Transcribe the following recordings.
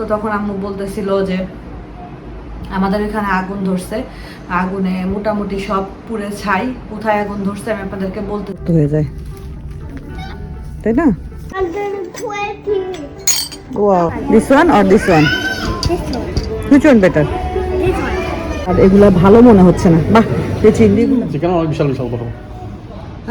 তো তখন আম্মু বলতেছিল যে আমাদের এখানে আগুন ধরছে আগুনে মোটামুটি সব পুরে ছাই কোথায় আগুন ধরছে আমি আপনাদেরকে বলতে হয়ে যায় তাই না 120. Wow this one or this This one. Which one better This one. আর এগুলা ভালো মনে হচ্ছে না বাহ এই চিংড়িগুলো চিকেন অনেক বিশাল বিশাল বড়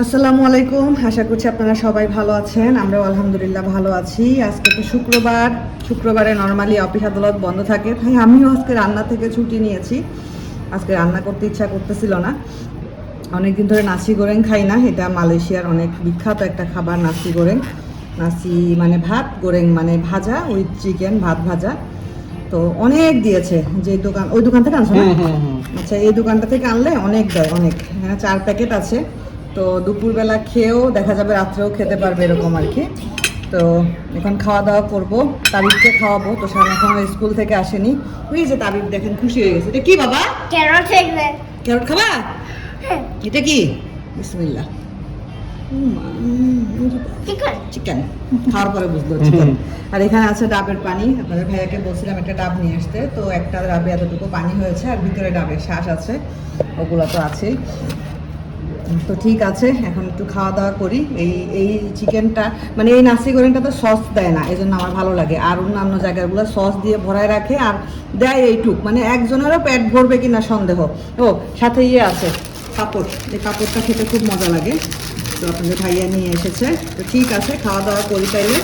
আসসালামু আলাইকুম। আশা করছি আপনারা সবাই ভালো আছেন। আমরাও আলহামদুলিল্লাহ ভালো আছি। আজকে তো শুক্রবার। শুক্রবারে নর্মালি অফিস আদালত বন্ধ থাকে। তাই আমিও আজকে রান্না থেকে ছুটি নিয়েছি। আজকে রান্না করতে ইচ্ছা করতেছিল না। অনেকদিন ধরে নাসি গোরেং খাই না। এটা মালয়েশিয়ার অনেক বিখ্যাত একটা খাবার নাসি গোরেং। নাসি মানে ভাত গোরেং মানে ভাজা উইথ চিকেন ভাত ভাজা। তো অনেক দিয়েছে। যে দোকান ওই দোকান থেকে আনছো না? আচ্ছা এই দোকানটা থেকে আনলে অনেক দেয় অনেক। এখানে চার প্যাকেট আছে। তো দুপুরবেলা খেয়েও দেখা যাবে রাত্রেও খেতে পারবে এরকম আর কি। তো এখন খাওয়া দাওয়া করব তাবিবকে খাওয়াবো। তো সামনে এখন স্কুল থেকে আসেনি। ওই যে তাবিব দেখেন খুশি হয়ে গেছে। এটা কি বাবা? Egg. ক্যারট খাবা? এটা কি? বিসমিল্লাহ। চিকেন খাওয়ার পরে বুঝলো চিকেন আর এখানে আছে ডাবের পানি। আপনাদের ভাইয়াকে বলছিলাম একটা ডাব নিয়ে আসতে। তো একটা ডাবে এতটুকু পানি হয়েছে আর ভিতরে ডাবের শ্বাস আছে। ওগুলো তো আছেই। তো ঠিক আছে, এখন একটু খাওয়া দাওয়া করি। এই এই চিকেনটা মানে এই নাসি গোরেনটা তো সস দেয় না এই জন্য আমার ভালো লাগে। আর অন্যান্য জায়গাগুলো সস দিয়ে ভরায় রাখে আর দেয় এইটুক। মানে একজনেরও পেট ভরবে কিনা সন্দেহ। ও, সাথে ইয়ে আছে, পাপড়। এই পাপড়টা খেতে খুব মজা লাগে। তো আপনাদের ভাইয়া নিয়ে এসেছে। তো ঠিক আছে, খাওয়া দাওয়া করি তাইলে।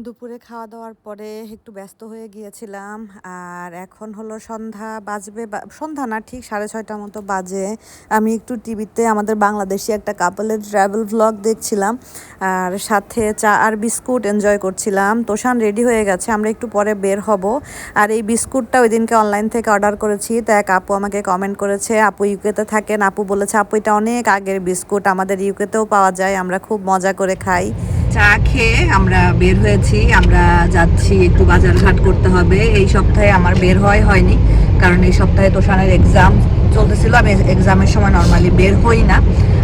দুপুরে খাওয়া দাওয়ার পরে একটু ব্যস্ত হয়ে গিয়েছিলাম। আর এখন হলো সন্ধ্যা, বাজবে সন্ধ্যা না, ঠিক সাড়ে ছয়টার মতো বাজে। আমি একটু টিভিতে আমাদের বাংলাদেশি একটা কাপলের ট্রাভেল ভ্লগ দেখছিলাম। আর সাথে চা আর বিস্কুট এনজয় করছিলাম। তোষান রেডি হয়ে গেছে, আমরা একটু পরে বের হব। আর এই বিস্কুটটা ওই দিনকে অনলাইন থেকে অর্ডার করেছি। তা এক আপু আমাকে কমেন্ট করেছে, আপু ইউকেতে থাকেন? আপু বলেছে, আপু, এটা অনেক আগের বিস্কুট। আমাদের ইউকেতেও পাওয়া যায়, আমরা খুব মজা করে খাই। চা খেয়ে আমরা বের হয়েছি আমরা যাচ্ছি একটু বাজার ঘাট করতে হবে। এই সপ্তাহে আমার বের হয়, হয়নি। কারণ এই সপ্তাহে তোষানের এক্সাম চলতেছিল, আমি এক্সামের সময় নর্মালি বের হই না।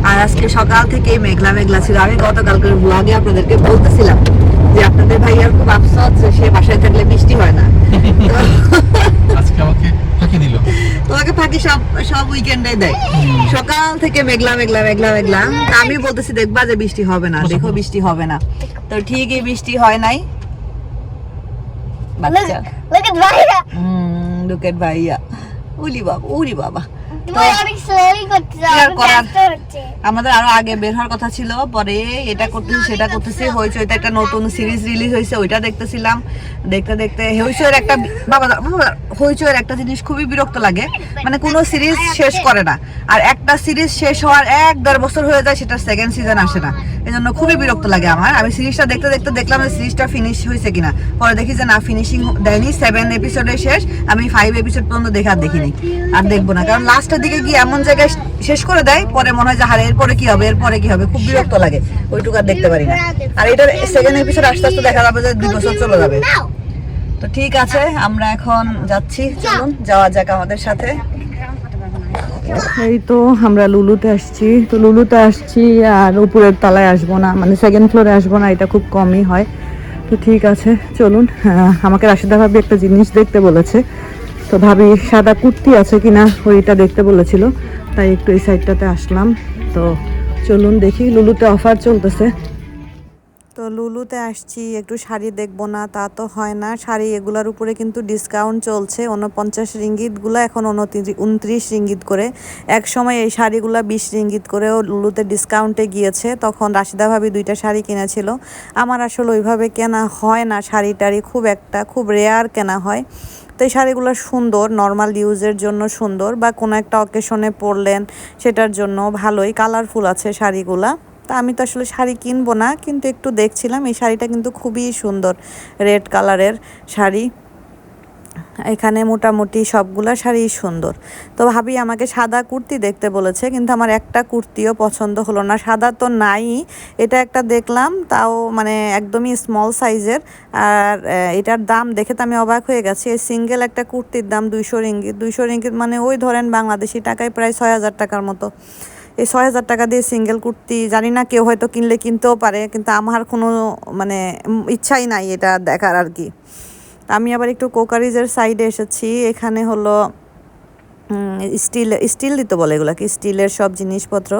আর আজকে সকাল থেকে মেঘলা মেঘলা ছিল। আমি গতকালকের ব্লগে আপনাদেরকে বলতেছিলাম যে, আপনাদের ভাইয়ার খুব আফসোস সে বাসায় থাকলে বৃষ্টি হয় না। আজকে আমাকে ফাঁকি দিল? তোমাকে ফাঁকি সব সব উইকেন্ডে দেয়। সকাল থেকে মেঘলা মেঘলা মেঘলা মেঘলা। আমি বলতেছি দেখবা যে বৃষ্টি হবে না। দেখো বৃষ্টি হবে না। তো ঠিকই বৃষ্টি হয় নাই। বাচ্চা. লুকেট ভাইয়া উলি বাবা উলি বাবা। আমাদের আরও আগে বের হওয়ার কথা ছিল পরে এটা করতেছি সেটা করতেছি হইচইতে একটা নতুন সিরিজ রিলিজ হয়েছে ওইটা দেখতেছিলাম। দেখতে দেখতে হইচইয়ের একটা বাবা হইচইয়ের একটা জিনিস খুবই বিরক্ত লাগে। মানে কোনো সিরিজ শেষ করে না। আর একটা সিরিজ শেষ হওয়ার এক দেড় বছর হয়ে যায় সেটা সেকেন্ড সিজন আসে না। এই জন্য খুবই বিরক্ত লাগে আমার। আমি সিরিজটা দেখতে দেখতে দেখলাম যে সিরিজটা ফিনিশ হয়েছে কিনা। পরে দেখি যে না ফিনিশিং দেয়নি সেভেন এপিসোডে শেষ। আমি ফাইভ এপিসোড পর্যন্ত দেখার দেখিনি। আর দেখব না কারণ লাস্টের দিকে গিয়ে এমন জায়গায় শেষ করে দেয় পরে মনে হয় যে হারে এরপরে কি হবে এরপরে কি হবে? খুব বিরক্ত লাগে ওইটুকু আর দেখতে পারি না। আর এটার সেকেন্ড এপিসোড আস্তে আস্তে দেখা যাবে যে দুই বছর চলে যাবে। তো ঠিক আছে আমরা এখন যাচ্ছি। চলুন যাওয়া যাক আমাদের সাথে। এই তো আমরা লুলুতে আসছি। তো লুলুতে আসছি আর উপরের তলায় আসব না মানে সেকেন্ড ফ্লোরে আসব না এটা খুব কমই হয়। তো ঠিক আছে চলুন। আহ, আমাকে রাশিদা ভাবি একটা জিনিস দেখতে বলেছে। তো ভাবি, সাদা কুর্তি আছে কিনা? ওইটা দেখতে বলেছিল। তাই একটু এই সাইডটাতে আসলাম। তো চলুন দেখি, লুলুতে অফার চলতেছে। তো লুলুতে আসছি, একটু শাড়ি দেখব না, তা তো হয় না। শাড়ি এগুলার উপরে কিন্তু ডিসকাউন্ট চলছে। উনপঞ্চাশ রিঙ্গিতগুলো এখন উনত্রিশ রিঙ্গিত করে। এক সময় এই শাড়িগুলো বিশ রিঙ্গিত করেও লুলুতে ডিসকাউন্টে গিয়েছে। তখন রাশিদা ভাবি দুইটা শাড়ি কিনেছিল। আমার আসলে ওইভাবে কেনা হয় না শাড়ি টাড়ি খুব একটা, খুব রেয়ার কেনা হয়। তো এই শাড়িগুলো সুন্দর নর্মাল ইউজের জন্য সুন্দর বা কোনো একটা অকেশনে পরলেন সেটার জন্য ভালোই কালারফুল আছে শাড়িগুলা। তা আমি তো আসলে শাড়ি কিনবো না, কিন্তু একটু দেখছিলাম এই শাড়িটা কিন্তু খুবই সুন্দর রেড কালারের শাড়ি। এখানে মোটামুটি সবগুলা শাড়ি সুন্দর। তো ভাবি আমাকে সাদা কুর্তি দেখতে বলেছে, কিন্তু আমার একটা কুর্তিও পছন্দ হলো না। সাদা তো নাই, এটা একটা দেখলাম, তাও মানে একদমই স্মল সাইজের আর এটার দাম দেখে তো আমি অবাক হয়ে গেছি। এই সিঙ্গেল একটা কুর্তির দাম দুইশো রিঙ্গিত দুইশো রিঙ্গিত মানে ওই ধরেন বাংলাদেশি টাকায় প্রায় ছয় হাজার টাকার মতো। এই ছয় হাজার টাকা দিয়ে সিঙ্গেল কুর্তি, জানি না কেউ হয়তো কিনলে কিনতেও পারে, কিন্তু আমার কোনো মানে ইচ্ছাই নাই এটা দেখার আর কি। আমি আবার একটু কোকারিজের সাইডে এসেছি। এখানে হলো স্টিল স্টিল দিতে বলে এগুলাকে স্টিলের সব জিনিসপত্র।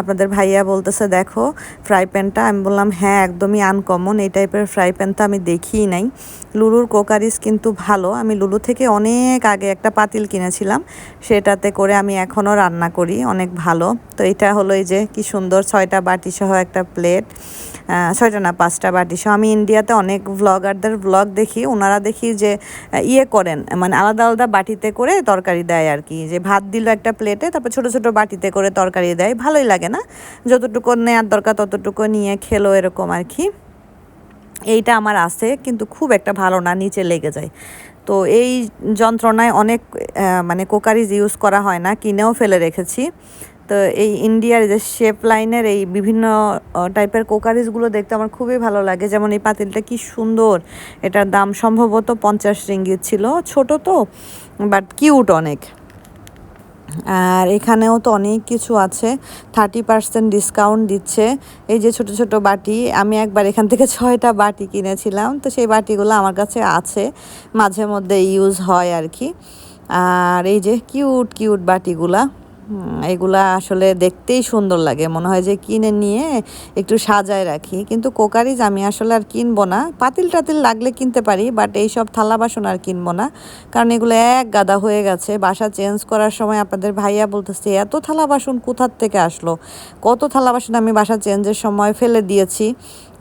আপনাদের ভাইয়া বলতেছে, দেখো ফ্রাই প্যানটা আমি বললাম হ্যাঁ একদমই আনকমন এই টাইপের ফ্রাই প্যান তো আমি দেখিই নাই। লুলুর কোকারিজ কিন্তু ভালো। আমি লুলু থেকে অনেক আগে একটা পাতিল কিনেছিলাম। সেটাতে করে আমি এখনও রান্না করি, অনেক ভালো। তো এটা হলো এই যে, কি সুন্দর ছয়টা বাটি সহ একটা প্লেট ছয়টা না, পাঁচটা বাটি সো আমি ইন্ডিয়াতে অনেক ভ্লগারদের ভ্লগ দেখি, ওনারা দেখি যে ইয়ে করেন মানে আলাদা আলাদা বাটিতে করে তরকারি দেয় আর কি। যে ভাত দিল একটা প্লেটে তারপর ছোট ছোট বাটিতে করে তরকারি দেয়, ভালোই লাগে না? যতটুকু নেওয়ার দরকার, ততটুকু নিয়ে খেলো এরকম আর কি। এইটা আমার আছে, কিন্তু খুব একটা ভালো না, নিচে লেগে যায়। তো এই যন্ত্রণায় অনেক মানে কোকারিজ ইউজ করা হয় না, কিনেও ফেলে রেখেছি। তো এই ইন্ডিয়ার যে শেপ লাইনের এই বিভিন্ন টাইপের কোকারিজগুলো দেখতে আমার খুবই ভালো লাগে। যেমন এই পাতিলটা কি সুন্দর। এটার দাম সম্ভবত পঞ্চাশ রিঙ্গিত ছিল। ছোট তো বাট কিউট অনেক। আর এখানেও তো অনেক কিছু আছে। থার্টি পার্সেন্ট ডিসকাউন্ট দিচ্ছে। এই যে ছোট ছোট বাটি, আমি একবার এখান থেকে ছয়টা বাটি কিনেছিলাম। তো সেই বাটিগুলো আমার কাছে আছে। মাঝে মধ্যে ইউজ হয় আর কি। আর এই যে কিউট কিউট বাটিগুলা। এগুলা আসলে দেখতেই সুন্দর লাগে। মনে হয় যে কিনে নিয়ে একটু সাজায় রাখি। কিন্তু কোকারিজ আমি আসলে আর কিনবো না। পাতিল টাতিল লাগলে কিনতে পারি বাট এইসব থালা বাসন আর কিনবো না। কারণ এগুলো এক গাদা হয়ে গেছে। বাসা চেঞ্জ করার সময় আপনাদের ভাইয়া বলতেছে এত থালা বাসন কোথার থেকে আসলো? কত থালা বাসন আমি বাসা চেঞ্জের সময় ফেলে দিয়েছি।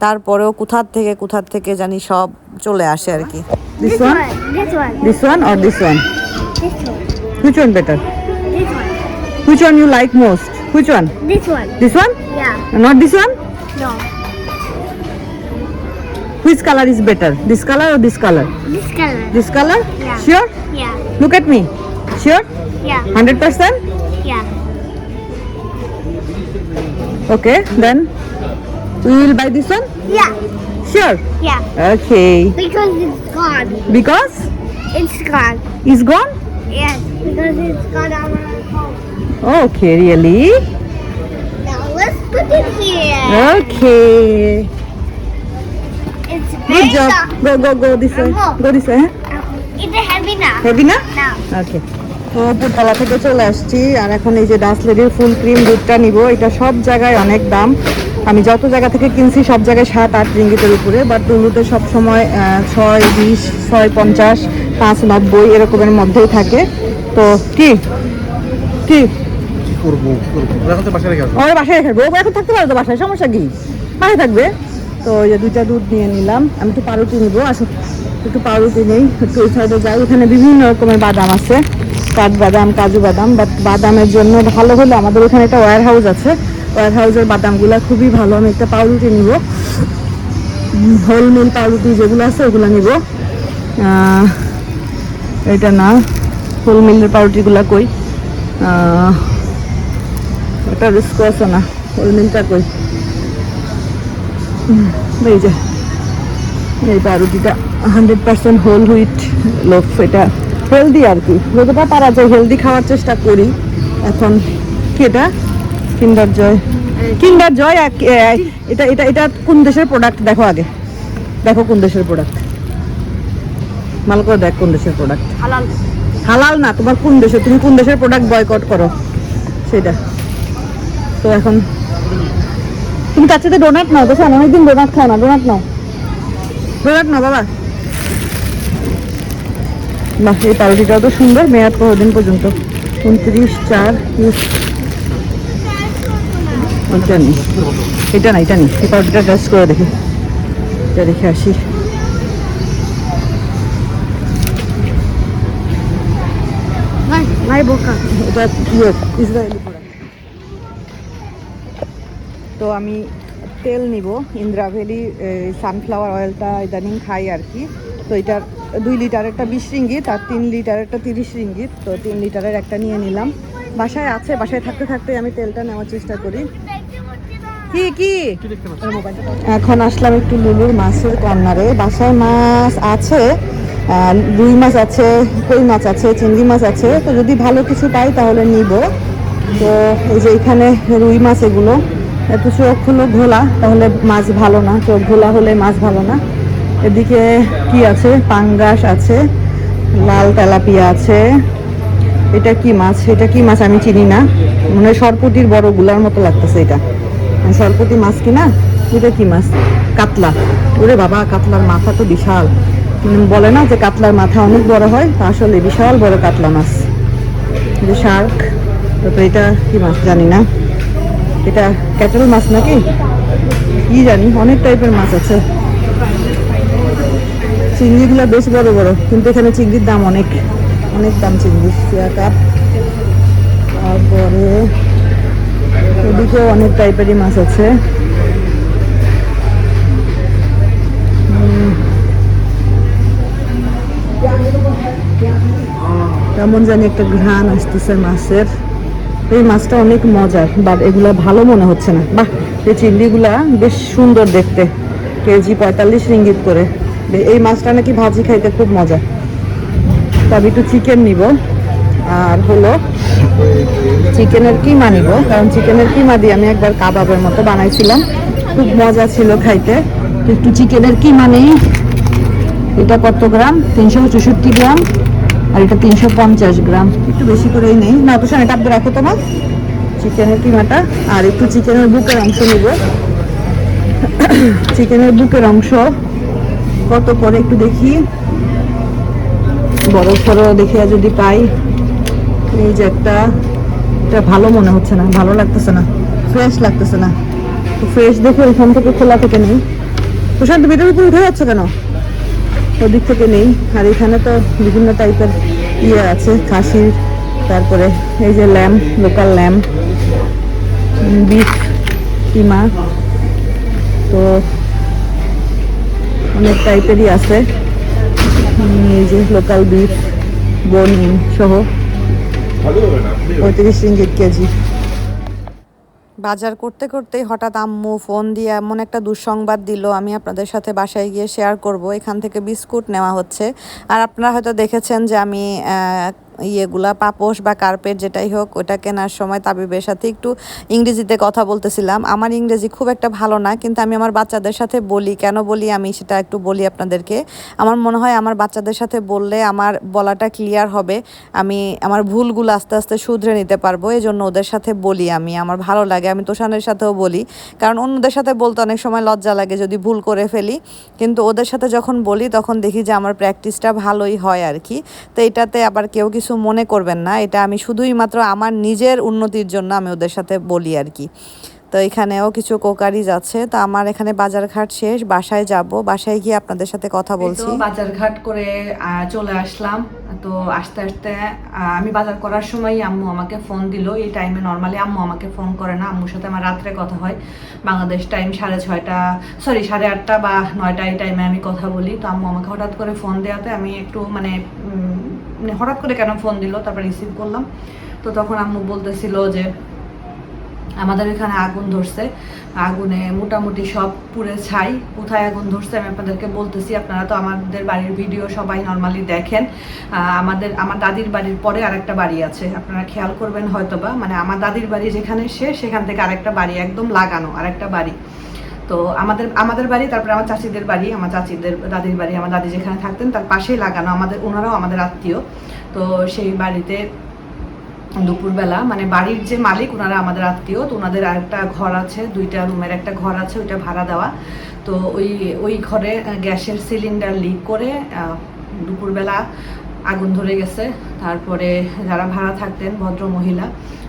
তারপরেও কোথার থেকে কোথার থেকে জানি সব চলে আসে আর কি। This This one one. This one. This one or this one This one. Which one better This one. Which one you like most? Which one? This one. This one? Yeah. Not this one? No. Which color is better? This color or this color? This color. This color? Yeah. Sure? Yeah. Look at me. Sure? Yeah. 100%? Yeah. Okay, then we will buy this one? Yeah. Sure? Yeah. Okay. Because it's gone. Because? It's gone. It's gone? Yes, because it's gone Okay, really? Now let's put it here. Okay. It's very Good job. soft. Go, go, go this way. Go this way. হ্যাঁ? It's heavy now. Heavy না? Now. ওকে তো থেকে চলে আসছি আর এখন এই যে ডাসলেডির full cream দুধটা নিব এটা সব জায়গায় অনেক দাম আমি যত জায়গা থেকে কিনছি সব জায়গায় সাত আট রিঙ্গিতের উপরে বাট লুলুতে সব সময় ছয় বিশ ছয় পঞ্চাশ পাঁচ নব্বই এরকমের মধ্যেই থাকে তো কি কি করব এখন তো বাসায় রেখে আসব। বাসায় রেখে ও এখন থাকতে পারো তো বাসায়? সমস্যা কি? বাসায় থাকবে? তো এই দুইটা দুধ নিয়ে নিলাম। আমি একটু পাউরুটি নিব। আসো। একটু পাউরুটি নেই। একটু ওই সাইডে যাই। ওখানে বিভিন্ন রকমের বাদাম আছে। কাঠ বাদাম, কাজু বাদাম। বাট বাদামের জন্য ভালো হলো আমাদের ওখানে একটা ওয়ার হাউস আছে। ওয়ার হাউসের বাদামগুলো খুবই ভালো। আমি একটা পাউরুটি নিব। হোল মিল পাউরুটি যেগুলো আছে, ওগুলো নিব। এটা না। হোল মিলের পাউরুটিগুলো কই? এটা রিস্ক আছে না ওই মিলটা কই? এই যে এই পাউরুটিটা হান্ড্রেড পার্সেন্ট হোল হুইট লোক এটা হেলদি আর কি। যতটা পারা যায় হেলদি খাওয়ার চেষ্টা করি। এখন কি এটা কিন্ডার জয়। কিন্ডার জয় এক- এটা এটা এটা কোন দেশের প্রোডাক্ট দেখো আগে। দেখো কোন দেশের প্রোডাক্ট মাল করে দেখ কোন দেশের প্রোডাক্ট Halal. হালাল না তোমার কোন দেশে তুমি কোন দেশের প্রোডাক্ট বয়কট করো? সেটা। তো এখন তুমি তার সাথে ডোনাট নাও তো অনেকদিন ডোনাট খাও না ডোনাট নাও। ডোনাট নাও বাবা। বাহ এই পাউরুটিটাও তো সুন্দর মেয়াদ কতদিন পর্যন্ত। উনত্রিশ চার ওইটা নেই এটা না এটা নেই এই পাউরুটিটা টেস্ট করে দেখি। এটা দেখে আসি। my boca. এটা ইয়ে ইসরায়েলি তো আমি তেল নিব, ইন্দ্রা ভ্যালি সানফ্লাওয়ার অয়েলটা ইদানিং খাই আর কি। তো এটার দুই লিটার একটা বিশ রিঙ্গিত আর তিন লিটার একটা তিরিশ রিঙ্গিত। তো তিন লিটারের একটা নিয়ে নিলাম। বাসায় আছে, বাসায় থাকতে থাকতে আমি তেলটা নেওয়ার চেষ্টা করি। কি কি? এখন আসলাম একটু লুলুর মাছের কর্নারে। বাসায় মাছ আছে রুই মাছ আছে, কই মাছ আছে, চিংড়ি মাছ আছে। তো যদি ভালো কিছু পাই তাহলে নিব। তো এই যে এখানে রুই মাছ এগুলো। এত চোখ হলো ঘোলা, তাহলে মাছ ভালো না। চোখ ঘোলা হলে মাছ ভালো না। এদিকে কি আছে? পাঙ্গাস আছে, লাল তেলাপিয়া আছে। এটা কি মাছ? এটা কি মাছ আমি চিনি না। মানে সরপুটির বড়গুলার মতো লাগতেছে এটা। সরপুটি মাছ কি না? এটা কি মাছ? কাতলা। ওরে বাবা, কাতলার মাথা তো বিশাল। বলে না যে কাতলার মাথা অনেক বড় হয়? তা আসলে বিশাল বড় কাতলা মাছ। শার্ক তারপরে এটা কি মাছ জানি না। এটা ক্যাটেল মাছ নাকি? কি জানি, অনেক টাইপের মাছ আছে। চিংড়িগুলো বেশ বড় বড়, কিন্তু এখানে চিংড়ির দাম অনেক। অনেক দাম চিংড়ি চিয়া কাপ। তারপরে এদিকেও অনেক টাইপেরই মাছ আছে। কেমন জানি একটা ঘ্রাণ আসতেছে মাছের। এই মাছটা অনেক মজার বাট এগুলা ভালো মনে হচ্ছে না। বাহ, এই চিংড়িগুলা বেশ সুন্দর দেখতে, কেজি পঁয়তাল্লিশ রিঙ্গিত করে। এই মাছটা নাকি ভাজি খাইতে খুব মজা। তো আমি একটু চিকেন নিব, আর হলো চিকেনের কিমা নিব, কারণ চিকেনের কিমা দিয়ে আমি একবার কাবাবের মতো বানাইছিলাম। খুব মজা ছিল খাইতে। একটু চিকেনের কিমা নেই। এটা কত গ্রাম? তিনশো চৌষট্টি গ্রাম। আর এটা তিনশো পঞ্চাশ গ্রাম। একটু বেশি করেই নেই। না, তো সেটা আপনি রাখো তোমার চিকেনের কিমাটা। আর একটু চিকেনের বুকের অংশ নিব। চিকেনের বুকের অংশ। কত করে একটু দেখি। বড় সড়ো দেখিয়া যদি পাই। এই যে একটা। এটা ভালো মনে হচ্ছে না। ভালো লাগতেছে না। ফ্রেশ লাগতেছে না। ফ্রেশ দেখে ওখান থেকে খোলা থেকে নেই। প্রশান্ত বেটার উপরে উঠে যাচ্ছে কেন? ওদিক থেকে নেই। আর এখানে তো বিভিন্ন টাইপের ইয়ে আছে, খাসির, তারপরে এই যে lamb local lamb beef keema. তো অনেক টাইপেরই আছে। এই যে লোকাল বিফ বোন, সহ। পঁয়ত্রিশ রিঙ্গিত কেজি। বাজার করতে করতেই হঠাৎ আম্মু ফোন দিয়ে এমন একটা দুঃসংবাদ দিল, আমি আপনাদের সাথে বাসায় গিয়ে শেয়ার করব, এখান থেকে বিস্কুট নেওয়া হচ্ছে। আর আপনারা হয়তো দেখেছেন যে আমি ইয়েগুলা, পাপোশ বা কার্পেট যেটাই হোক, ওটা কেনার সময় তাবিবের সাথে একটু ইংরেজিতে কথা বলতেছিলাম। আমার ইংরেজি খুব একটা ভালো না, কিন্তু আমি আমার বাচ্চাদের সাথে বলি। কেন বলি? আমি সেটা একটু বলি আপনাদেরকে। আমার মনে হয় আমার বাচ্চাদের সাথে বললে আমার বলাটা ক্লিয়ার হবে। আমি আমার ভুলগুলো আস্তে আস্তে শুধরে নিতে পারব এই জন্য ওদের সাথে বলি আমি। আমার ভালো লাগে, আমি তোষানের সাথেও বলি। কারণ অন্যদের সাথে বলতে অনেক সময় লজ্জা লাগে যদি ভুল করে ফেলি। কিন্তু ওদের সাথে যখন বলি, তখন দেখি যে আমার প্র্যাকটিসটা ভালোই হয় আর কি। তো এটাতে আবার কেউ কিছু মনে করবেন না। এটা আমি শুধুই মাত্র আমার নিজের উন্নতির জন্য আমি ওদের সাথে বলি আর কি। তো এখানেও কিছু কোকারিজ আছে। তো আমার এখানে বাজারঘাট শেষ। বাসায় যাব। বাসায় গিয়ে আপনাদের সাথে কথা বলছি। বাজারঘাট করে চলে আসলাম। তো আস্তে আস্তে আমি বাজার করার সময় আম্মু আমাকে ফোন দিল। এই টাইমে নর্মালি আম্মু আমাকে ফোন করে না। আম্মুর সাথে আমার রাত্রে কথা হয়। বাংলাদেশ টাইম সাড়ে ছয়টা সরি সাড়ে আটটা বা নয়টা এই টাইমে আমি কথা বলি। তো আম্মু আমাকে হঠাৎ করে ফোন দেওয়াতে আমি একটু মানে মানে হঠাৎ করে কেন ফোন দিল, তারপর রিসিভ করলাম। তো তখন আম্মু বলতেছিল যে, আমাদের এখানে আগুন ধরছে। আগুনে মোটামুটি সব পুড়ে ছাই। কোথায় আগুন ধরছে আমি আপনাদেরকে বলতেছি। আপনারা তো আমাদের বাড়ির ভিডিও সবাই নর্মালি দেখেন। আমাদের, আমার দাদির বাড়ির পরে আরেকটা বাড়ি আছে। আপনারা খেয়াল করবেন হয়তোবা। মানে আমার দাদির বাড়ি যেখানে সে, সেখান থেকে আরেকটা বাড়ি একদম লাগানো, আরেকটা বাড়ি। তো আমাদের আমাদের বাড়ি, তারপরে আমার চাচিদের বাড়ি, আমার চাচিদের, দাদির বাড়ি, আমার দাদি যেখানে থাকতেন তার পাশেই লাগানো, আমাদের, ওনারাও আমাদের আত্মীয়। তো সেই বাড়িতে দুপুরবেলা মানে বাড়ির যে মালিক, ওনারা আমাদের আত্মীয়, তো ওনাদের আরেকটা ঘর আছে, দুইটা রুমের একটা ঘর আছে, ওইটা ভাড়া দেওয়া। তো ওই ওই ঘরে গ্যাসের সিলিন্ডার লিক করে দুপুরবেলা আগুন ধরে গেছে। তারপরে যারা ভাড়া থাকতেন ভদ্র মহিলা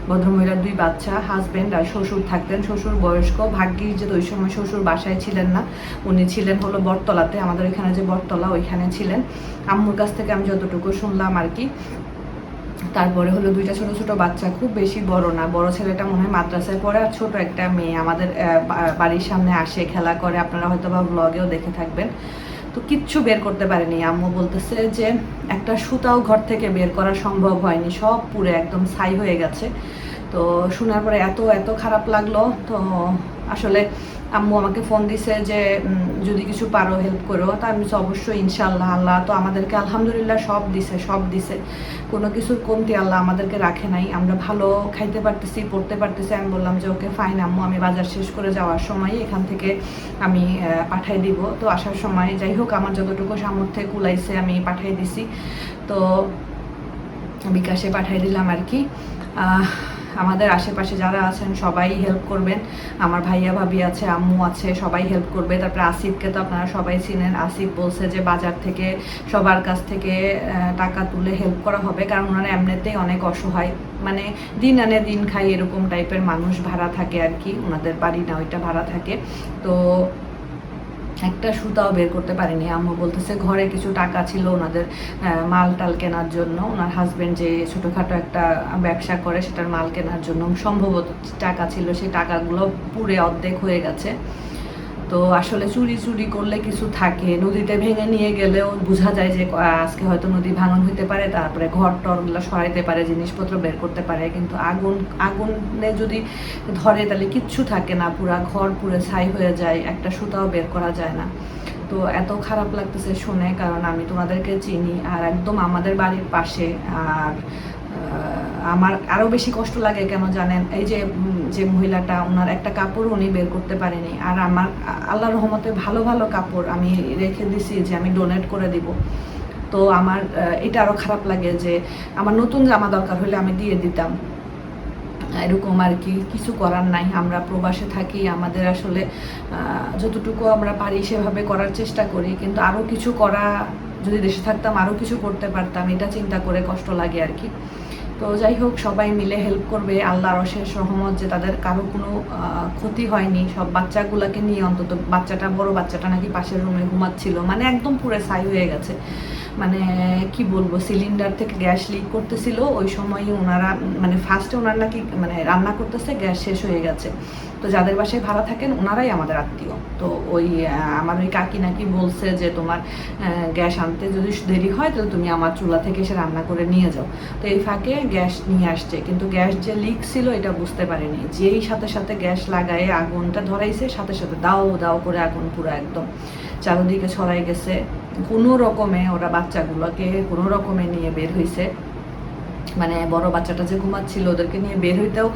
ভদ্রমহিলার দুই বাচ্চা হাজবেন্ড আর শ্বশুর থাকতেন। শ্বশুর বয়স্ক, ভাগ্যিস যে ওই সময় শ্বশুর বাসায় ছিলেন না, উনি ছিলেন হলো বটতলাতে। আমাদের এখানে যে বটতলা, ওইখানে ছিলেন। আম্মুর কাছ থেকে আমি যতটুকু শুনলাম আর কি, তারপরে হলো দুইটা ছোট ছোট বাচ্চা, খুব বেশি বড় না। বড় ছেলেটা মনে হয় মাদ্রাসায় পড়ে আর ছোট একটা মেয়ে। আমাদের বাড়ির সামনে আসে, খেলা করে। আপনারা হয়তো বা ব্লগেও দেখে থাকবেন। তো কিচ্ছু বের করতে পারেনি। আম্মু বলতেছে যে, একটা সুতাও ঘর থেকে বের করা সম্ভব হয়নি। সব পুরে একদম ছাই হয়ে গেছে। তো শোনার পরে এত এত খারাপ লাগল। তো আসলে আম্মু আমাকে ফোন দিছে যে যদি কিছু পারো হেল্প করো, তা আমি অবশ্যই ইনশাল্লাহ আল্লাহ। তো আমাদেরকে আলহামদুলিল্লাহ সব দিছে সব দিছে। কোনো কিছুর কমতি আল্লাহ আমাদেরকে রাখে নাই। আমরা ভালো খাইতে পারতেছি, পড়তে পারতেছি। আমি বললাম যে, ওকে ফাইন আম্মু, আমি বাজার শেষ করে যাওয়ার সময় এখান থেকে আমি পাঠাই দিব। তো আসার সময় যাই হোক, আমার যতটুকু সামর্থ্যে কুলাইছে, আমি পাঠাই দিছি। তো বিকাশে পাঠিয়ে দিলাম আর কি। আমাদের আশেপাশে যারা আছেন, সবাই হেল্প করবেন। আমার ভাইয়া, ভাবি আছে, আম্মু আছে, সবাই হেল্প করবে। তারপরে আসিফকে তো আপনারা সবাই চিনেন। আসিফ বলছে যে বাজার থেকে, সবার কাছ থেকে টাকা তুলে হেল্প করা হবে। কারণ ওনারা এমনিতেই অনেক অসহায়। মানে দিন আনে দিন খাই এরকম টাইপের মানুষ ভাড়া থাকে আর কি। ওনাদের বাড়ি না, ওইটা ভাড়া থাকে। তো একটা সুতাও বের করতে পারিনি। আম্মু বলতেছে, ঘরে কিছু টাকা ছিল ওনাদের মাল টাল কেনার জন্য। ওনার হাজব্যান্ড যে ছোটোখাটো একটা ব্যবসা করে, সেটার মাল কেনার জন্য সম্ভবত টাকা ছিল। সেই টাকাগুলো পুরে অর্ধেক হয়ে গেছে। তো আসলে চুরি চুরি করলে কিছু থাকে। নদীতে ভেঙে নিয়ে গেলেও বোঝা যায় যে আজকে হয়তো নদী ভাঙন হইতে পারে, তারপরে ঘর টরগুলো সরাইতে পারে, জিনিসপত্র বের করতে পারে। কিন্তু আগুন, আগুনে যদি ধরে তাহলে কিচ্ছু থাকে না, পুরা ঘর পুরো ছাই হয়ে যায়, একটা সুতাও বের করা যায় না। তো এত খারাপ লাগতেছে শুনে, কারণ আমি তোমাদেরকে চিনি আর একদম আমাদের বাড়ির পাশে। আর আমার আরও বেশি কষ্ট লাগে, কেন জানেন? এই যে যে মহিলাটা, ওনার একটা কাপড় উনি বের করতে পারেনি। আর আমার আ- আল্লাহর রহমতে ভালো ভালো কাপড় আমি রেখে দিছি যে আমি ডোনেট করে দিব। তো আমার এটা আরও খারাপ লাগে যে আমার নতুন জামা দরকার হলে আমি দিয়ে দিতাম। এরকম আর কি, কিছু করার নাই। আমরা প্রবাসে থাকি, আমাদের আসলে যতটুকু আমরা পারি সেভাবে করার চেষ্টা করি। কিন্তু আরও কিছু করা, যদি দেশে থাকতাম আরও কিছু করতে পারতাম, এটা চিন্তা করে কষ্ট লাগে আর কি। তো যাই হোক, সবাই মিলে হেল্প করবে। আল্লাহর অশেষ রহমত যে তাদের কারও কোনো ক্ষতি হয়নি। সব বাচ্চাগুলোকে নিয়ে অন্তত বাচ্চাটা, বড় বাচ্চাটা নাকি পাশের রুমে ঘুমাচ্ছিল। মানে একদম পুরো সাই হয়ে গেছে। মানে কি বলব সিলিন্ডার থেকে গ্যাস লিক করতেছিল। ওই সময় ওনারা মানে ফার্স্টে ওনার নাকি মানে রান্না করতেছে গ্যাস শেষ হয়ে গেছে। তো যাদের বাসায় ভাড়া থাকেন, ওনারাই আমাদের আত্মীয়। তো ওই আমার ওই কাকি নাকি বলছে যে, তোমার গ্যাস আনতে যদি দেরি হয়, তাহলে তুমি আমার চুলা থেকে এসে রান্না করে নিয়ে যাও। তো এই ফাঁকে গ্যাস নিয়ে আসছে। কিন্তু গ্যাস যে লিক ছিল, এটা বুঝতে পারেনি। যেই সাথে সাথে গ্যাস লাগায়ে আগুনটা ধরাইছে, সাথে সাথে দাও দাও করে আগুন পুরো একদম চারদিকে ছড়াই গেছে। কোনো রকমে ওরা বাচ্চাগুলোকে কোনো রকমে নিয়ে বের হয়েছে মানে বড় বাচ্চাটা যে ঘুমাচ্ছিল ওদেরকে নিয়ে বের হইতেও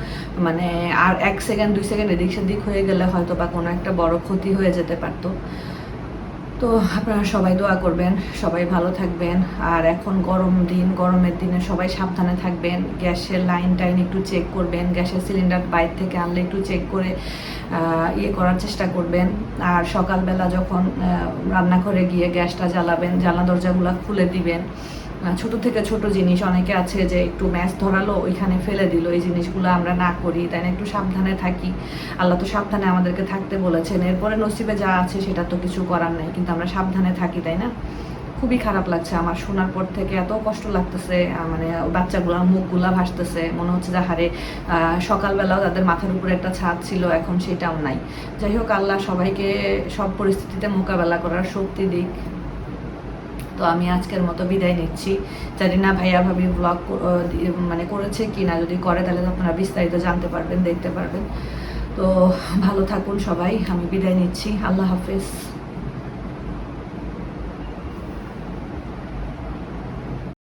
মানে আর এক সেকেন্ড, দুই সেকেন্ড এদিক সেদিক হয়ে গেলে হয়তো বা কোনো একটা বড় ক্ষতি হয়ে যেতে পারতো। তো আপনারা সবাই দোয়া করবেন, সবাই ভালো থাকবেন। আর এখন গরম দিন, গরমের দিনে সবাই সাবধানে থাকবেন। গ্যাসের লাইন টাইন একটু চেক করবেন, গ্যাসের সিলিন্ডার বাইরে থেকে আনলে একটু চেক করে ইয়ে করার চেষ্টা করবেন। আর সকালবেলা যখন রান্নাঘরে গিয়ে গ্যাসটা জ্বালাবেন, জানলা দরজাগুলো খুলে দিবেন। ছোট থেকে ছোট জিনিস, অনেকে আছে যে একটু ম্যাচ ধরালো, ওইখানে ফেলে দিল, এই জিনিসগুলো আমরা না করি। তাই না, একটু সাবধানে থাকি। আল্লাহ তো সাবধানে আমাদেরকে থাকতে বলেছেন। এরপরে নসিবে যা আছে সেটা তো কিছু করার নাই, কিন্তু আমরা সাবধানে থাকি, তাই না? খুবই খারাপ লাগছে আমার, শোনার পর থেকে এত কষ্ট লাগতেছে মানে বাচ্চাগুলোর মুখগুলা ভাসতেছে, মনে হচ্ছে যে হারে সকালবেলাও তাদের মাথার উপরে একটা ছাদ ছিল, এখন সেটাও নাই। যাই হোক, আল্লাহ সবাইকে সব পরিস্থিতিতে মোকাবেলা করার শক্তি দিক। তো আমি আজকের মতো বিদায় নিচ্ছি। জানি না ভাইয়া ভাবি ব্লগ মানে করেছে কি না যদি করে তাহলে আপনারা বিস্তারিত জানতে পারবেন, দেখতে পারবেন। তো ভালো থাকুন সবাই, আমি বিদায় নিচ্ছি। আল্লাহ হাফেজ।